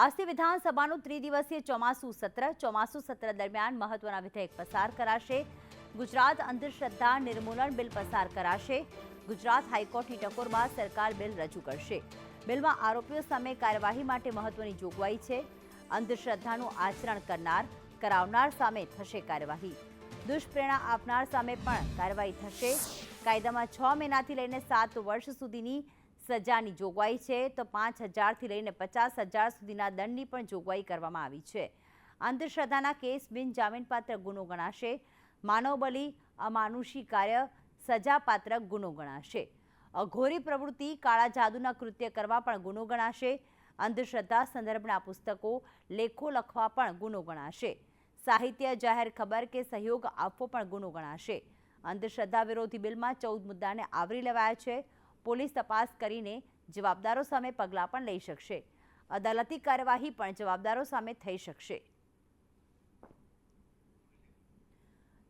આજથી વિધાનસભાનું ત્રિદિવસીય ચોમાસુ સત્ર ચોમાસુ સત્ર દરમિયાન મહત્વના વિધેયક પસાર કરાશે. ગુજરાત અંધશ્રદ્ધા નિર્મૂલન બિલ પસાર કરાશે. ગુજરાત હાઈકોર્ટની ટકોરમાં સરકાર બિલ રજૂ કરશે. બિલમાં આરોપીઓ સામે કાર્યવાહી માટે મહત્વની જોગવાઈ છે. અંધશ્રદ્ધાનું આચરણ કરનાર, કરાવનાર સામે થશે કાર્યવાહી. દુષ્પ્રેરણા આપનાર સામે પણ કાર્યવાહી થશે. કાયદામાં છ મહિનાથી લઈને સાત વર્ષ સુધીની સજાની જોગવાઈ છે તો પાંચ હજારથી લઈને પચાસ હજાર સુધીના દંડની પણ જોગવાઈ કરવામાં આવી છે. અંધશ્રદ્ધાના કેસ બિનજામીનપાત્ર ગુનો ગણાશે. માનવબલી અમાનુષી કાર્ય સજાપાત્ર ગુનો ગણાશે. અઘોરી પ્રવૃત્તિ કાળા જાદુના કૃત્ય કરવા પણ ગુનો ગણાશે. અંધશ્રદ્ધા સંદર્ભના પુસ્તકો, લેખો લખવા પણ ગુનો ગણાશે. સાહિત્ય જાહેર ખબર કે સહયોગ આપવો પણ ગુનો ગણાશે. અંધશ્રદ્ધા વિરોધી બિલમાં ચૌદ મુદ્દાને આવરી લેવાયા છે. પોલીસ તપાસ કરીને જવાબદારો સામે પગલાં પણ લઈ શકશે. અદાલતી કાર્યવાહી પણ જવાબદારો સામે થઈ શકશે.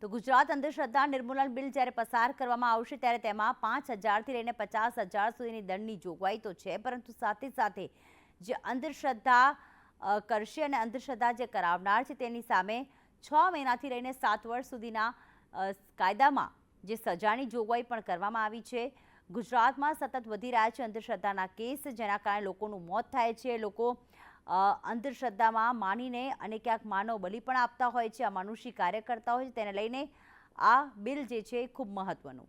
તો ગુજરાત અંધશ્રદ્ધા નિર્મૂલન બિલ જ્યારે પસાર કરવામાં આવશે ત્યારે તેમાં પાંચ હજારથી લઈને પચાસ હજાર સુધીની દંડની જોગવાઈ તો છે, પરંતુ સાથે સાથે જે અંધશ્રદ્ધા કરશે અને અંધશ્રદ્ધા જે કરાવનાર છે તેની સામે છ મહિનાથી લઈને સાત વર્ષ સુધીના કાયદામાં જે સજાની જોગવાઈ પણ કરવામાં આવી છે. ગુજરાતમાં સતત વધી રહ્યા છે અંધશ્રદ્ધાના કેસ, જેના કારણે લોકોનું મોત થાય છે. લોકો અંધશ્રદ્ધામાં માનીને અને ક્યાંક માનવ બલિ પણ આપતા હોય છે. અમાનુષી કાર્ય કરતા હોય છે, તેને લઈને આ બિલ જે છે ખૂબ મહત્વનું.